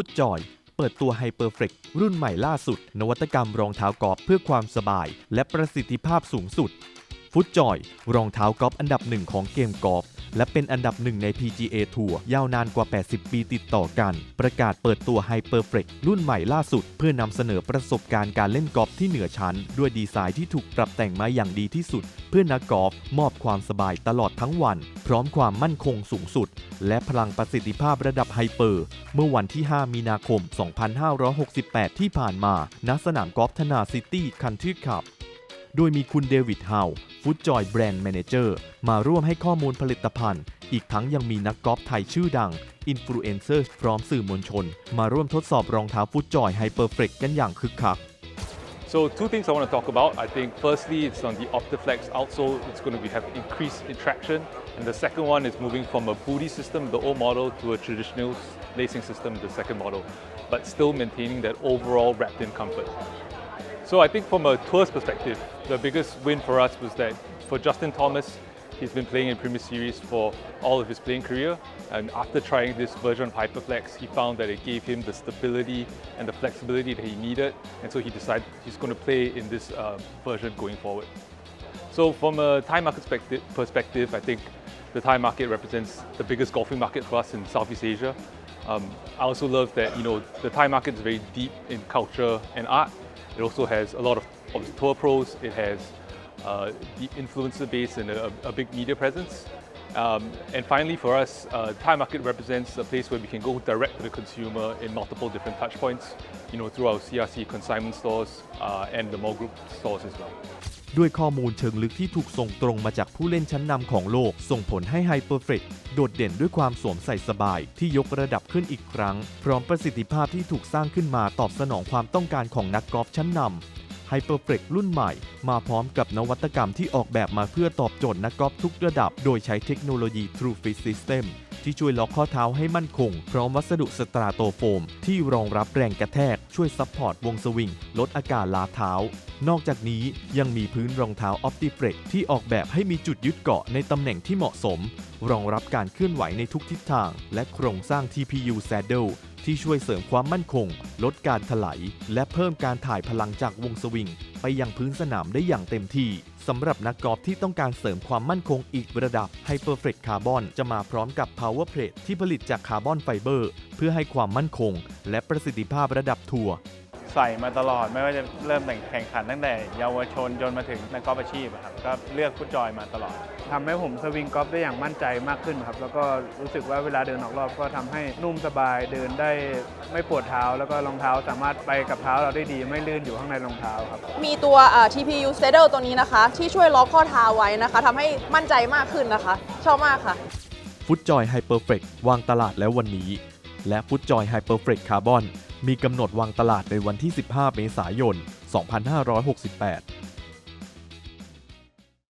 ฟุตจอยเปิดตัวไฮเปอร์เฟกรุ่นใหม่ล่าสุด นวัตกรรมรองเท้ากอล์ฟเพื่อความสบาย และประสิทธิภาพสูงสุดฟุตจอยรองเท้ากอล์ฟอันดับหนึ่งของเกมกอล์ฟ และเป็นอันดับหนึ่งใน PGA ทัวร์ยาวนานกว่า 80 ปีติดต่อกัน ประกาศเปิดตัว Hyper f l e x รุ่นใหม่ล่าสุด เพื่อนำเสนอประสบการณ์การเล่นกอล์ฟที่เหนือชั้น ด้วยดีไซน์ที่ถูกปรับแต่งมาอย่างดีที่สุด เพื่อนักกอล์ฟมอบความสบายตลอดทั้งวัน พร้อมความมั่นคงสูงสุด และพลังประสิทธิภาพระดับไฮเปอร์ เมื่อวันที่ 5 มีนาคม 2568 ที่ผ่านมาณสนามกอล์ฟธนาซิตี้คันทรีคลับ โดยมีคุณเดวิดเฮาฟุตจอยแบรนด์แมเนเจอร์มาร่วมให้ข้อมูลผลิตภัณฑ์ อีกทั้งยังมีนักกอล์ฟไทยชื่อดัง อินฟลูเอนเซอร์พร้อมสื่อมวลชน มาร่วมทดสอบรองเท้าฟุตจอยไฮเปอร์เฟกกันอย่างคึกคัก So two things I want to talk about. I think firstly, it's on the Optiflex outsole. It's going to be, have increased traction, and the second one is moving from a booty system, the old model, to a traditional lacing system, the second model, but still maintaining that overall wrapped-in comfort. So I think from a tour's perspective, the biggest win for us was that for Justin Thomas, he's been playing in Premier Series for all of his playing career, and after trying this version of Hyperflex, he found that it gave him the stability and the flexibility that he needed, and so he decided he's going to play in this uh, version going forward. So from a Thai market perspective, I think the Thai market represents the biggest golfing market for us in Southeast Asia. Um, I also love that you know the Thai market is very deep in culture and art. It also has a lot of, of tour pros. It has uh, deep influencer base and a, a big media presence. Um, and finally, for us, uh, Thai market represents a place where we can go direct to the consumer in multiple different touch points, you know, through our CRC consignment stores uh, and the mall group stores as well. ด้วยข้อมูลเชิงลึกที่ถูกส่งตรงมาจากผู้เล่นชั้นนำของโลก ส่งผลให้ Hyperflex โดดเด่นด้วยความสวมใส่สบายที่ยกระดับขึ้นอีกครั้ง พร้อมประสิทธิภาพที่ถูกสร้างขึ้นมาตอบสนองความต้องการของนักกอล์ฟชั้นนำ Hyperflex รุ่นใหม่ มาพร้อมกับนวัตกรรมที่ออกแบบมาเพื่อตอบโจทย์นักกอล์ฟทุกระดับ โดยใช้เทคโนโลยี True Fit System ที่ช่วยล็อกข้อเท้าให้มั่นคง พร้อมวัสดุสตราโตโฟม ที่รองรับแรงกระแทก ช่วยซัพพอร์ตวงสวิง ลดอาการล้าเท้า นอกจากนี้ยังมีพื้นรองเท้าออปติเฟรกที่ออกแบบให้มีจุดยึดเกาะในตำแหน่งที่เหมาะสม รองรับการเคลื่อนไหวในทุกทิศทาง และโครงสร้าง TPU Saddle ที่ช่วยเสริมความมั่นคง ลดการถลายและเพิ่มการถ่ายพลังจากวงสวิง ไปยังพื้นสนามได้อย่างเต็มที่สำหรับนักกอล์ฟที่ต้องการเสริมความมั่นคงอีกระดับ Hyperflex Carbon จะมาพร้อมกับ Power Plate ที่ผลิตจากคาร์บอนไฟเบอร์ เพื่อให้ความมั่นคง และประสิทธิภาพระดับทัวร์ ใส่มาตลอดไม่ว่าจะเริ่มแต่งแข่งขันตั้งแต่เยาวชนจนมาถึงนักกอล์ฟอาชีพอะครับก็เลือกฟุตจอยมาตลอด ทำให้ผมสวิงกอล์ฟได้อย่างมั่นใจมากขึ้นครับ แล้วก็รู้สึกว่าเวลาเดินออกรอบก็ทำให้นุ่มสบายเดินได้ไม่ปวดเท้า แล้วก็รองเท้าสามารถไปกับเท้าเราได้ดี ไม่ลื่นอยู่ข้างในรองเท้าครับ มีตัวอ่า TPU Saddle ตัวนี้นะคะ ที่ช่วยล็อกข้อเท้าไว้นะคะทำให้มั่นใจมากขึ้นนะคะ ชอบมากค่ะ ฟุตจอยไฮเปอร์เฟกวางตลาดแล้ววันนี้ และฟุตจอยไฮเปอร์เฟกคาร์บอน มีกำหนดวางตลาดในวันที่ 15 เมษายน 2568